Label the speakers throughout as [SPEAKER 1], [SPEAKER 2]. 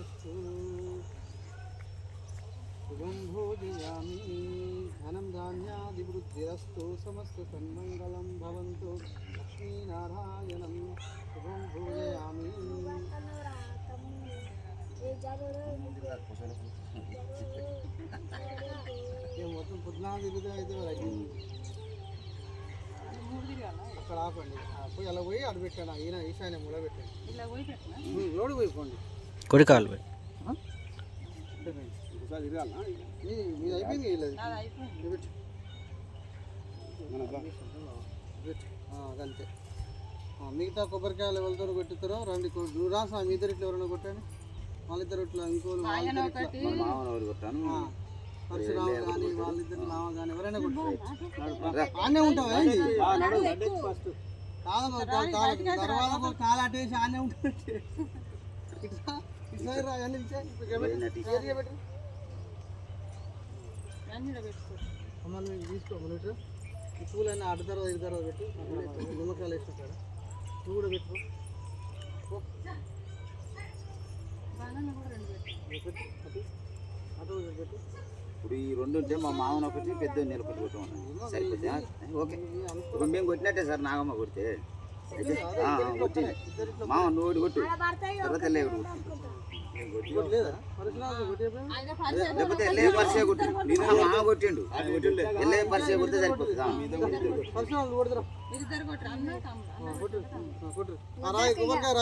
[SPEAKER 1] శుభమస్తు శుభం భోజయామి. ధనం ధాన్యాదివృద్ధిరస్తు. సమస్త సన్మంగళం భవంతు. లక్ష్మీనారాయణం. శుభం భోజయామి. మొత్తం తిరుగుతూ అయితే. అక్కడ ఆపండి. పోయి అలా పోయి అడు పెట్టాను ఈయన ఈశాన్య మూల పెట్టండి. ఉమ్, లోడు పోయి పోండి.
[SPEAKER 2] కొడి కాలు
[SPEAKER 1] అయిపోయింది అదంతే మిగతా కొబ్బరికాయలు ఎవరితో కొట్టుతారో రెండు కొ- నువ్వు స్వామి ఇద్దరు ఇట్లా ఎవరైనా కొట్టండి వాళ్ళిద్దరు ఇట్లా ఇంకో వాళ్ళిద్దరు పరశురాము కానీ వాళ్ళిద్దరు మామ కానీ ఎవరైనా కొట్టారు ఆనే ఉంటావా ఏంది? తర్వాత కాలు అటు వేసి ఆనే ఉంటుంది ఇట్లా ఇట్లా రా, అన్నీ ఇచ్చే. ఇక్కడ పెట్టు. ఏరియా పెట్టు. అమ్మ నువ్వు ఇది తీసుకో నువ్వు ఈ పూలన్నీ అటు పెట్టు. అక్కడ నిమ్మకాయలు వేసిన కాడ నువ్వు కూడా పెట్టుకో పెట్టు. అటు
[SPEAKER 3] ఇప్పుడు ఈ రెండు ఉంటే మా మామూలు ఒకటి పెద్ద కొట్టమన్నాను సరిపోతే ఓకే. ఇప్పుడు మేము కొట్టినట్టే సార్ నాగమ్మ కొడితే. కొట్టింది మామ నువ్వు ఒకటి కొట్టు. తర్వాత
[SPEAKER 1] చెప్పు.
[SPEAKER 3] లేకపోతే ఎల్లే పరిచయ కొట్టు. మామ కొట్టిండు. ఎల్లే పరిచయ కొడితే సరిపోతుంది.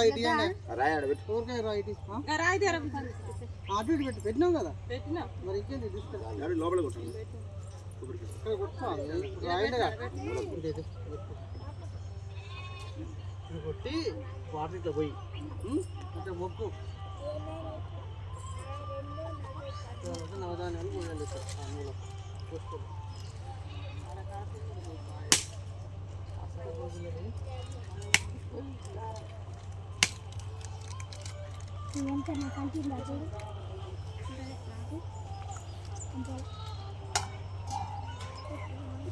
[SPEAKER 1] ఇటు
[SPEAKER 3] పెట్టు.
[SPEAKER 1] అటు ఇటు పెట్టు. పెట్టినాం కదా? మరి ఇంకేంటి తీసుకెళ్ళి
[SPEAKER 3] లోపల కొట్టాను
[SPEAKER 1] రాయండిగా ఇది, కొట్టి వాటర్ ఇట్లా పోయి అంటే మొక్కు. నవధాన్యాలు పోయాలి ఇక్కడ ఆ మూల పోసుకో.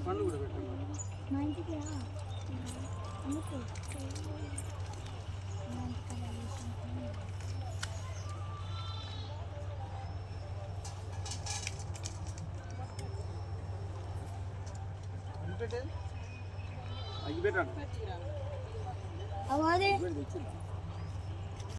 [SPEAKER 1] పండు కూడా పెట్టండి పెట్టేది
[SPEAKER 3] అవి పెట్టండి
[SPEAKER 4] అవాదే
[SPEAKER 1] ఇవ్వండి, తెచ్చింది.